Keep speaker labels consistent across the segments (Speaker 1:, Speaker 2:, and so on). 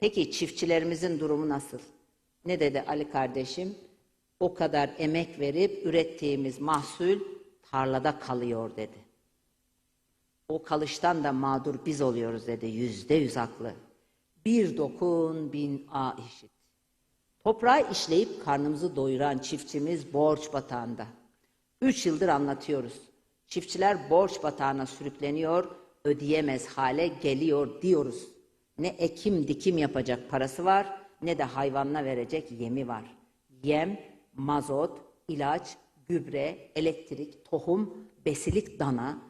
Speaker 1: Peki çiftçilerimizin durumu nasıl? Ne dedi Ali kardeşim? O kadar emek verip ürettiğimiz mahsul tarlada kalıyor dedi. O kalıştan da mağdur biz oluyoruz dedi. Yüzde yüz haklı. Bir dokun bin a işit. Toprağı işleyip karnımızı doyuran çiftçimiz borç batağında. Üç yıldır anlatıyoruz. Çiftçiler borç batağına sürükleniyor, ödeyemez hale geliyor diyoruz. Ne ekim dikim yapacak parası var, ne de hayvanına verecek yemi var. Yem, mazot, ilaç, gübre, elektrik, tohum, besilik dana,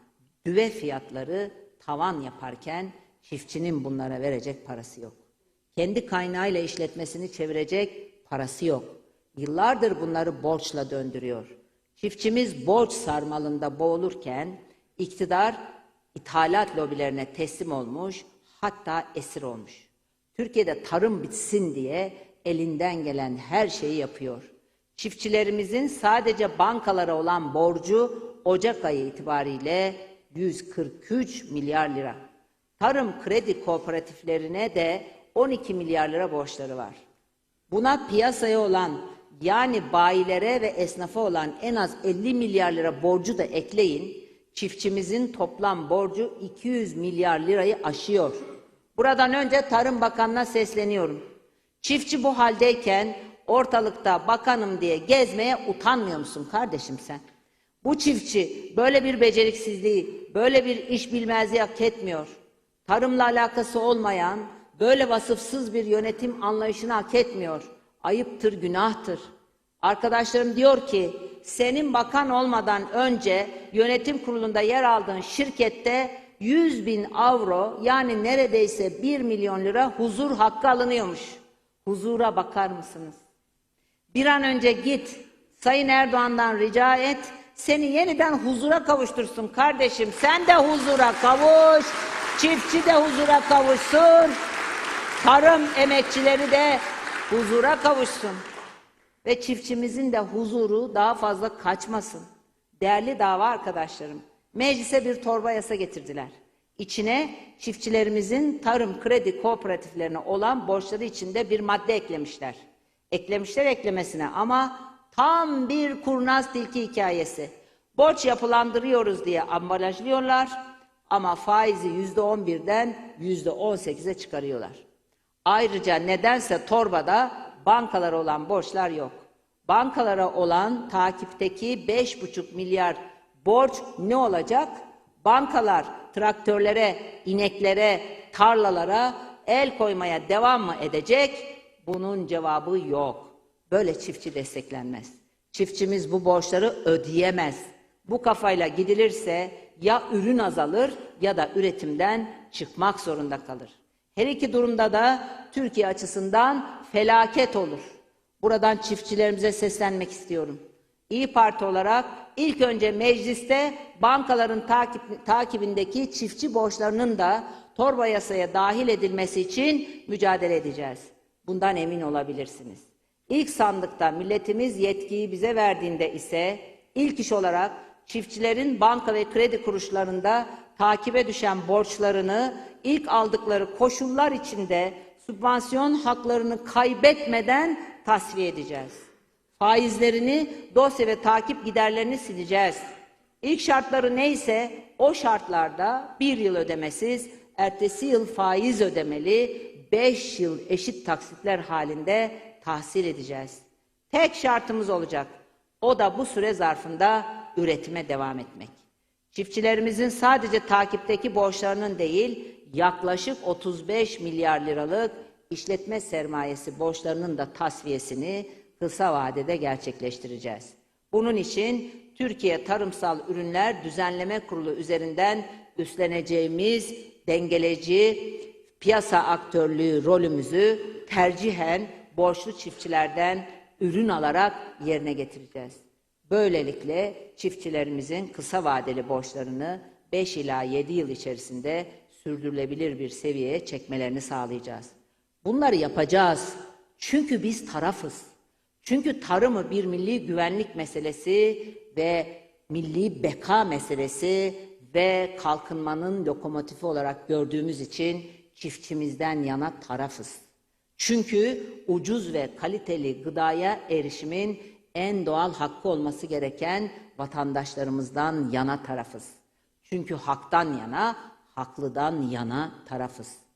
Speaker 1: düve fiyatları tavan yaparken çiftçinin bunlara verecek parası yok. Kendi kaynağıyla işletmesini çevirecek parası yok. Yıllardır bunları borçla döndürüyor. Çiftçimiz borç sarmalında boğulurken iktidar ithalat lobilerine teslim olmuş, hatta esir olmuş. Türkiye'de tarım bitsin diye elinden gelen her şeyi yapıyor. Çiftçilerimizin sadece bankalara olan borcu Ocak ayı itibariyle 143 milyar lira. Tarım kredi kooperatiflerine de 12 milyar lira borçları var. Buna piyasaya olan yani bayilere ve esnafa olan en az 50 milyar lira borcu da ekleyin. Çiftçimizin toplam borcu 200 milyar lirayı aşıyor. Buradan önce Tarım Bakanı'na sesleniyorum. Çiftçi bu haldeyken ortalıkta bakanım diye gezmeye utanmıyor musun kardeşim sen? Bu çiftçi böyle bir beceriksizliği, böyle bir iş bilmezliği hak etmiyor. Tarımla alakası olmayan, böyle vasıfsız bir yönetim anlayışını hak etmiyor. Ayıptır, günahtır. Arkadaşlarım diyor ki, senin bakan olmadan önce yönetim kurulunda yer aldığın şirkette 100 bin avro yani neredeyse 1 milyon lira huzur hakkı alınıyormuş. Huzura bakar mısınız? Bir an önce git, Sayın Erdoğan'dan rica et, seni yeniden huzura kavuştursun kardeşim. Sen de huzura kavuş, çiftçi de huzura kavuşsun, tarım emekçileri de huzura kavuşsun. Ve çiftçimizin de huzuru daha fazla kaçmasın. Değerli dava arkadaşlarım, meclise bir torba yasa getirdiler. İçine çiftçilerimizin tarım kredi kooperatiflerine olan borçları içinde bir madde eklemişler. Eklemişler eklemesine ama tam bir kurnaz tilki hikayesi. Borç yapılandırıyoruz diye ambalajlıyorlar ama faizi yüzde on birden yüzde on sekize çıkarıyorlar. Ayrıca nedense torbada bankalara olan borçlar yok. Bankalara olan takipteki 5,5 milyar borç ne olacak? Bankalar traktörlere, ineklere, tarlalara el koymaya devam mı edecek? Bunun cevabı yok. Böyle çiftçi desteklenmez. Çiftçimiz bu borçları ödeyemez. Bu kafayla gidilirse ya ürün azalır ya da üretimden çıkmak zorunda kalır. Her iki durumda da Türkiye açısından felaket olur. Buradan çiftçilerimize seslenmek istiyorum. İyi Parti olarak ilk önce mecliste bankaların takip, takibindeki çiftçi borçlarının da torba yasaya dahil edilmesi için mücadele edeceğiz. Bundan emin olabilirsiniz. İlk sandıkta milletimiz yetkiyi bize verdiğinde ise ilk iş olarak çiftçilerin banka ve kredi kuruluşlarında takibe düşen borçlarını ilk aldıkları koşullar içinde sübvansiyon haklarını kaybetmeden tasfiye edeceğiz. Faizlerini, dosya ve takip giderlerini sileceğiz. İlk şartları neyse o şartlarda bir yıl ödemesiz, ertesi yıl faiz ödemeli, beş yıl eşit taksitler halinde tahsil edeceğiz. Tek şartımız olacak. O da bu süre zarfında üretime devam etmek. Çiftçilerimizin sadece takipteki borçlarının değil, yaklaşık 35 milyar liralık işletme sermayesi borçlarının da tasfiyesini kısa vadede gerçekleştireceğiz. Bunun için Türkiye Tarımsal Ürünler Düzenleme Kurulu üzerinden üstleneceğimiz dengeleci piyasa aktörlüğü rolümüzü tercihen borçlu çiftçilerden ürün alarak yerine getireceğiz. Böylelikle çiftçilerimizin kısa vadeli borçlarını 5 ila 7 yıl içerisinde sürdürülebilir bir seviyeye çekmelerini sağlayacağız. Bunları yapacağız. Çünkü biz tarafız. Çünkü tarımı bir milli güvenlik meselesi ve milli beka meselesi ve kalkınmanın lokomotifi olarak gördüğümüz için çiftçimizden yana tarafız. Çünkü ucuz ve kaliteli gıdaya erişimin en doğal hakkı olması gereken vatandaşlarımızdan yana tarafız. Çünkü haktan yana, haklıdan yana tarafız.